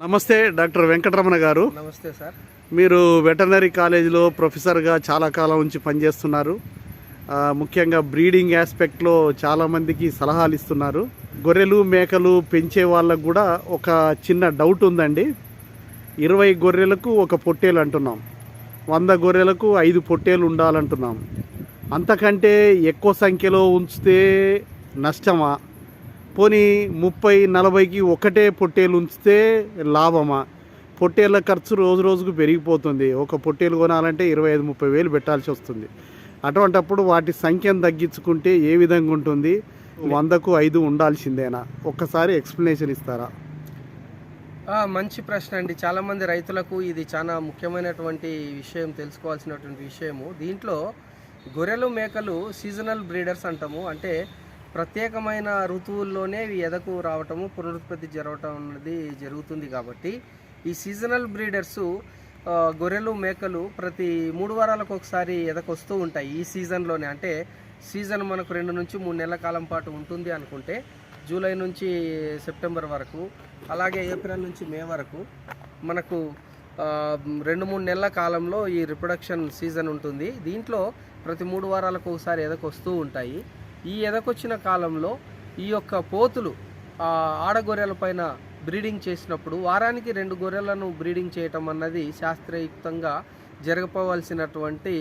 నమస్తే డాక్టర్ వెంకటరమణ గారు. నమస్తే సార్. మీరు వెటర్నరీ కాలేజీలో ప్రొఫెసర్గా చాలా కాలం నుంచి పనిచేస్తున్నారు. ముఖ్యంగా బ్రీడింగ్ ఆస్పెక్ట్లో చాలామందికి సలహాలు ఇస్తున్నారు. గొర్రెలు మేకలు పెంచే వాళ్ళకు కూడా ఒక చిన్న డౌట్ ఉందండి. ఇరవై గొర్రెలకు ఒక పొట్టేలు అంటున్నాం. వంద గొర్రెలకు ఐదు పొట్టేలు ఉండాలంటున్నాం. అంతకంటే ఎక్కువ సంఖ్యలో ఉంచితే నష్టమా? పోనీ ముప్పై నలభైకి ఒకటే పొట్టేలు ఉంచితే లాభమా? పొట్టేళ్ళ ఖర్చు రోజు రోజుకు పెరిగిపోతుంది. ఒక పొట్టేలు కొనాలంటే ఇరవై ఐదు ముప్పై వేలు పెట్టాల్సి వస్తుంది. అటువంటప్పుడు వాటి సంఖ్యను తగ్గించుకుంటే ఏ విధంగా ఉంటుంది? వందకు ఐదు ఉండాల్సిందేనా? ఒక్కసారి ఎక్స్ప్లెనేషన్ ఇస్తారా? మంచి ప్రశ్న అండి. చాలామంది రైతులకు ఇది చాలా ముఖ్యమైనటువంటి విషయం తెలుసుకోవాల్సినటువంటి విషయము. దీంట్లో గొర్రెలు మేకలు సీజనల్ బ్రీడర్స్ అంటాము. అంటే ప్రత్యేకమైన ఋతువుల్లోనే ఇవి ఎదకు రావటము పునరుత్పత్తి జరగటం అన్నది జరుగుతుంది కాబట్టి ఈ సీజనల్ బ్రీడర్స్ గొర్రెలు మేకలు ప్రతి మూడు వారాలకు ఒకసారి ఎదకొస్తూ ఉంటాయి ఈ సీజన్లోనే అంటే సీజన్ మనకు రెండు నుంచి మూడు నెలల కాలం పాటు ఉంటుంది అనుకుంటే జూలై నుంచి సెప్టెంబర్ వరకు అలాగే ఏప్రిల్ నుంచి మే వరకు మనకు రెండు మూడు నెలల కాలంలో ఈ రిప్రొడక్షన్ సీజన్ ఉంటుంది. దీంట్లో ప్రతి మూడు వారాలకు ఒకసారి ఎదకొస్తూ ఉంటాయి. ఈ ఎదకొచ్చిన కాలంలో ఈ యొక్క పోతులు ఆ, ఆడగొర్రెల పైన బ్రీడింగ్ చేసినప్పుడు వారానికి రెండు గొర్రెలను బ్రీడింగ్ చేయటం అన్నది శాస్త్రయుక్తంగా జరగపోవలసినటువంటి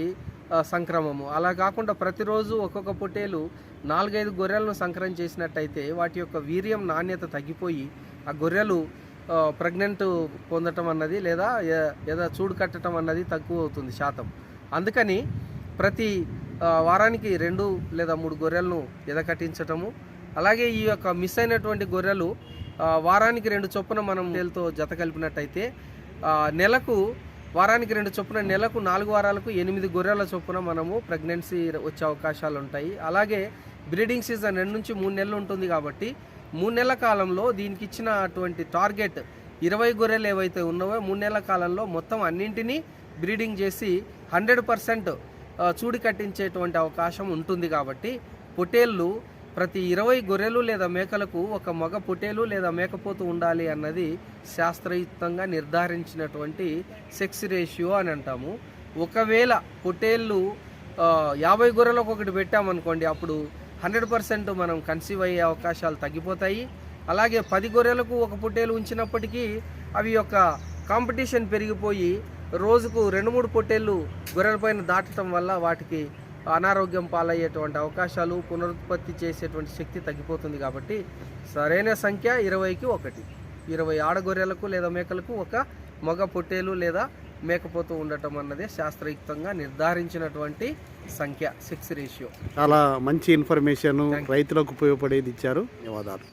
సంక్రమము. అలా కాకుండా ప్రతిరోజు ఒక్కొక్క పొట్టేలు నాలుగైదు గొర్రెలను సంక్రమం చేసినట్టయితే వాటి యొక్క వీర్యం నాణ్యత తగ్గిపోయి ఆ గొర్రెలు ప్రెగ్నెంట్ పొందటం అన్నది లేదా ఏదో చూడు కట్టడం అన్నది తక్కువ అవుతుంది శాతం. అందుకని ప్రతి వారానికి రెండు లేదా మూడు గొర్రెలను ఎదకటించటము. అలాగే ఈ యొక్క మిస్ అయినటువంటి గొర్రెలు వారానికి రెండు చొప్పున మనం నేలతో జత కలిపినట్టయితే నెలకు వారానికి రెండు చొప్పున నెలకు నాలుగు వారాలకు ఎనిమిది గొర్రెల చొప్పున మనము ప్రెగ్నెన్సీ వచ్చే అవకాశాలు ఉంటాయి అలాగే బ్రీడింగ్ సీజన్ రెండు నుంచి మూడు నెలలు ఉంటుంది కాబట్టి మూడు నెలల కాలంలో దీనికి ఇచ్చిన అటువంటి టార్గెట్ ఇరవై గొర్రెలు ఏవైతే ఉన్నావో మూడు నెలల కాలంలో మొత్తం అన్నింటినీ బ్రీడింగ్ చేసి హండ్రెడ్ పర్సెంట్ చూడి కట్టించేటువంటి అవకాశం ఉంటుంది కాబట్టి పొటేళ్ళు ప్రతి ఇరవై గొర్రెలు లేదా మేకలకు ఒక మగ పొటేలు లేదా మేకపోతు ఉండాలి అన్నది శాస్త్రయుక్తంగా నిర్ధారించినటువంటి సెక్స్ రేషియో అని అంటాము. ఒకవేళ పొటేళ్ళు యాభై గొర్రెలకు ఒకటి పెట్టామనుకోండి అప్పుడు హండ్రెడ్ పర్సెంట్ మనం కన్సీవ్ అయ్యే అవకాశాలు తగ్గిపోతాయి. అలాగే పది గొర్రెలకు ఒక పొటేలు ఉంచినప్పటికీ అవి యొక్క కాంపిటీషన్ పెరిగిపోయి రోజుకు రెండు మూడు పొట్టేళ్ళు గొర్రెలపైన దాటడం వల్ల వాటికి అనారోగ్యం పాలయ్యేటువంటి అవకాశాలు పునరుత్పత్తి చేసేటువంటి శక్తి తగ్గిపోతుంది కాబట్టి సరైన సంఖ్య ఇరవైకి ఒకటి. ఇరవై ఆడగొర్రెలకు లేదా మేకలకు ఒక మగ పొట్టేలు లేదా మేకపోతూ ఉండటం అన్నదే శాస్త్రయుక్తంగా నిర్ధారించినటువంటి సంఖ్య సిక్స్ రేషియో. చాలా మంచి ఇన్ఫర్మేషన్ రైతులకు ఉపయోగపడేది ఇచ్చారు. ధన్యవాదాలు.